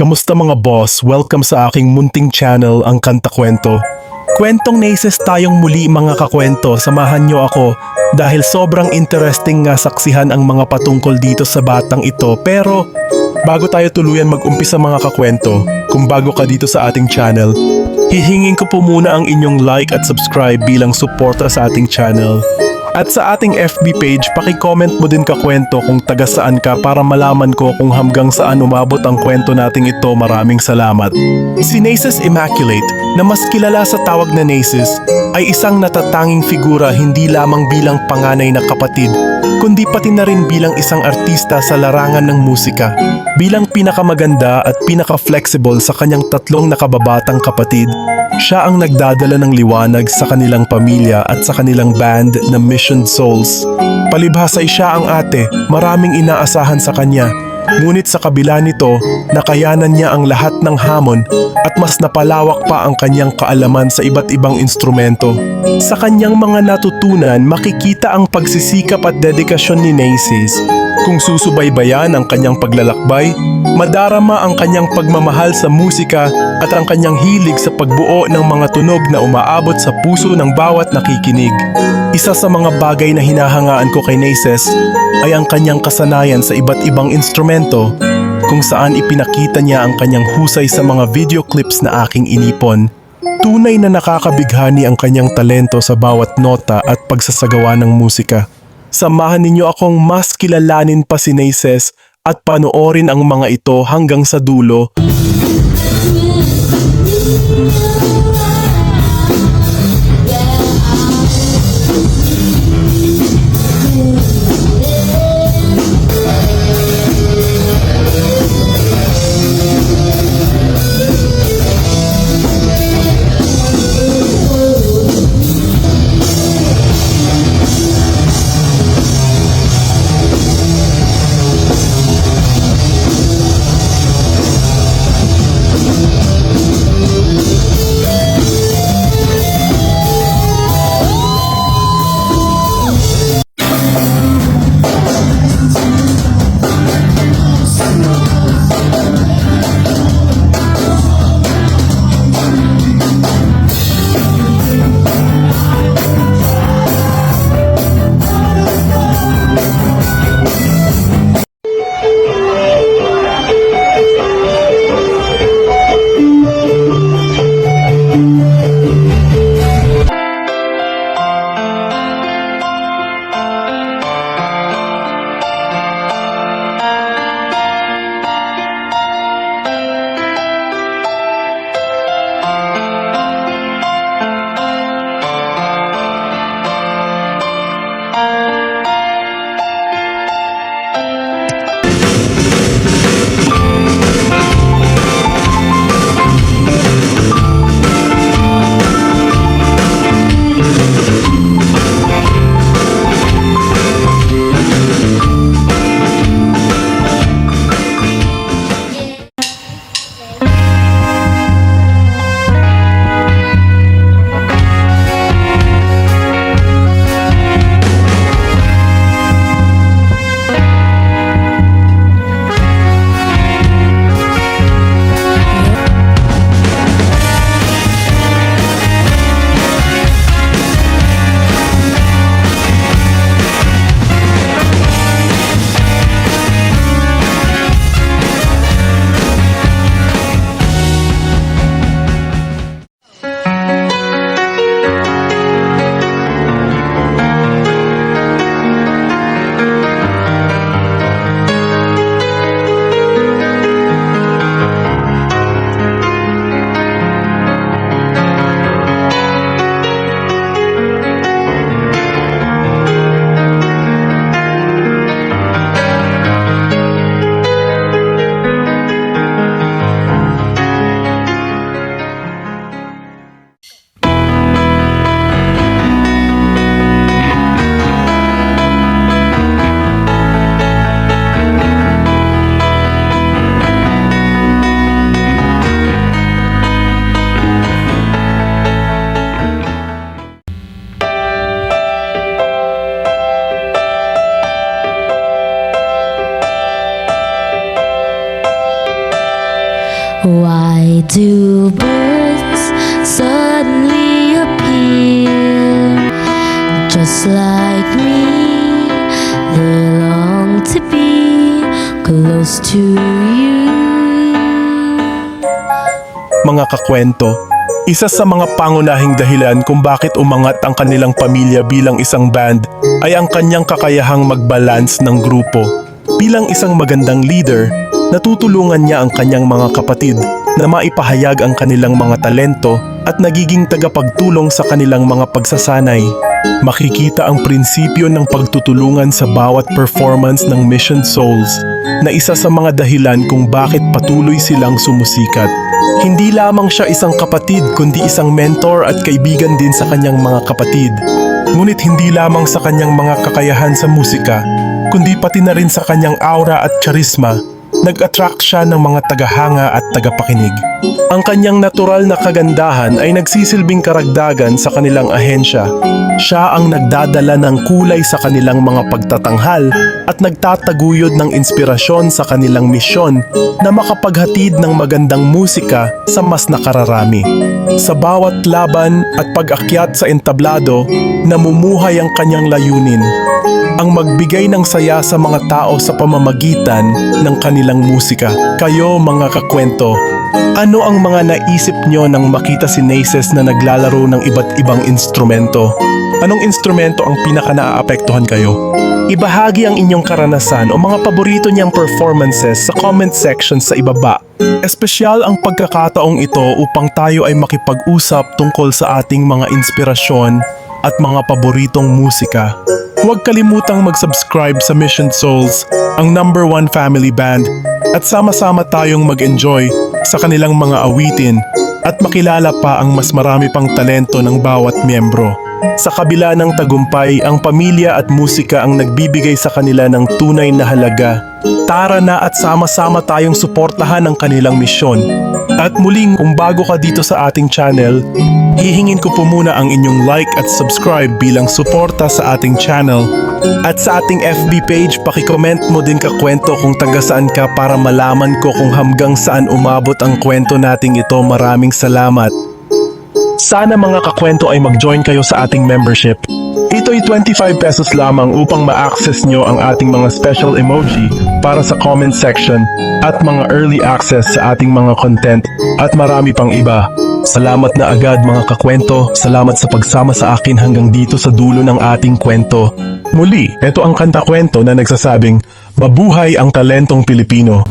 Kamusta mga boss? Welcome sa aking munting channel, ang Kanta Kwento. Kwentong Naces tayong muli mga kakwento, samahan nyo ako dahil sobrang interesting nga saksihan ang mga patungkol dito sa batang ito. Pero bago tayo tuluyan mag-umpisa mga kakwento, kung bago ka dito sa ating channel, hihingin ko po muna ang inyong like at subscribe bilang suporta sa ating channel. At sa ating FB page, paki-comment mo din kakwento kung taga saan ka para malaman ko kung hanggang saan umabot ang kwento nating ito. Maraming salamat. Si Immaculate, na mas kilala sa tawag na Naces, ay isang natatanging figura hindi lamang bilang panganay na kapatid, kundi pati na rin bilang isang artista sa larangan ng musika. Bilang pinakamaganda at pinaka-flexible sa kanyang tatlong nakababatang kapatid, siya ang nagdadala ng liwanag sa kanilang pamilya at sa kanilang band na Mission Souls. Palibhasa ay siya ang ate, maraming inaasahan sa kanya. Ngunit sa kabila nito, nakayanan niya ang lahat ng hamon at mas napalawak pa ang kanyang kaalaman sa iba't ibang instrumento. Sa kanyang mga natutunan, makikita ang pagsisikap at dedikasyon ni Naces. Kung susubaybayan ang kanyang paglalakbay, madarama ang kanyang pagmamahal sa musika at ang kanyang hilig sa pagbuo ng mga tunog na umaabot sa puso ng bawat nakikinig. Isa sa mga bagay na hinahangaan ko kay Naces ay ang kanyang kasanayan sa iba't ibang instrumento kung saan ipinakita niya ang kanyang husay sa mga video clips na aking inipon. Tunay na nakakabighani ang kanyang talento sa bawat nota at pagsasagawa ng musika. Samahan ninyo akong mas kilalanin pa si Naces at panoorin ang mga ito hanggang sa dulo Do birds suddenly appear just like me? They long to be close to you. mga kakwento. Isa sa mga pangunahing dahilan kung bakit umangat ang kanilang pamilya bilang isang band ay ang kanyang kakayahang magbalance ng grupo. Bilang isang magandang leader, natutulungan niya ang kanyang mga kapatid na maipahayag ang kanilang mga talento at nagiging tagapagtulong sa kanilang mga pagsasanay. Makikita ang prinsipyo ng pagtutulungan sa bawat performance ng Mission Souls na isa sa mga dahilan kung bakit patuloy silang sumusikat. Hindi lamang siya isang kapatid kundi isang mentor at kaibigan din sa kanyang mga kapatid. Ngunit hindi lamang sa kanyang mga kakayahan sa musika, kundi pati na rin sa kanyang aura at charisma, nag-attract siya ng mga tagahanga at tagapakinig. Ang kanyang natural na kagandahan ay nagsisilbing karagdagan sa kanilang ahensya. Siya ang nagdadala ng kulay sa kanilang mga pagtatanghal at nagtataguyod ng inspirasyon sa kanilang misyon na makapaghatid ng magandang musika sa mas nakararami. Sa bawat laban at pag-akyat sa entablado, namumuhay ang kanyang layunin ang magbigay ng saya sa mga tao sa pamamagitan ng kanilang musika. Kayo mga kakwento, ano ang mga naisip nyo nang makita si Naces na naglalaro ng iba't ibang instrumento? Anong instrumento ang pinaka naaapektuhan kayo? Ibahagi ang inyong karanasan o mga paborito niyang performances sa comment section sa ibaba. Espesyal ang pagkakataong ito upang tayo ay makipag-usap tungkol sa ating mga inspirasyon at mga paboritong musika. Huwag kalimutang mag-subscribe sa Mission Souls, ang number one family band, at sama-sama tayong mag-enjoy sa kanilang mga awitin at makilala pa ang mas marami pang talento ng bawat miyembro. Sa kabila ng tagumpay, ang pamilya at musika ang nagbibigay sa kanila ng tunay na halaga. Tara na at sama-sama tayong suportahan ang kanilang misyon. At muling kung bago ka dito sa ating channel, hihingin ko po muna ang inyong like at subscribe bilang suporta sa ating channel. At sa ating FB page, pakicomment mo din kakwento kung taga saan ka para malaman ko kung hanggang saan umabot ang kwento nating ito. Maraming salamat. Sana mga kakwento ay mag-join kayo sa ating membership. Ito'y 25 pesos lamang upang ma-access nyo ang ating mga special emoji para sa comment section at mga early access sa ating mga content at marami pang iba. Salamat na agad mga kakwento. Salamat sa pagsama sa akin hanggang dito sa dulo ng ating kwento. Muli, ito ang kanta kwento na nagsasabing, Mabuhay ang talentong Pilipino.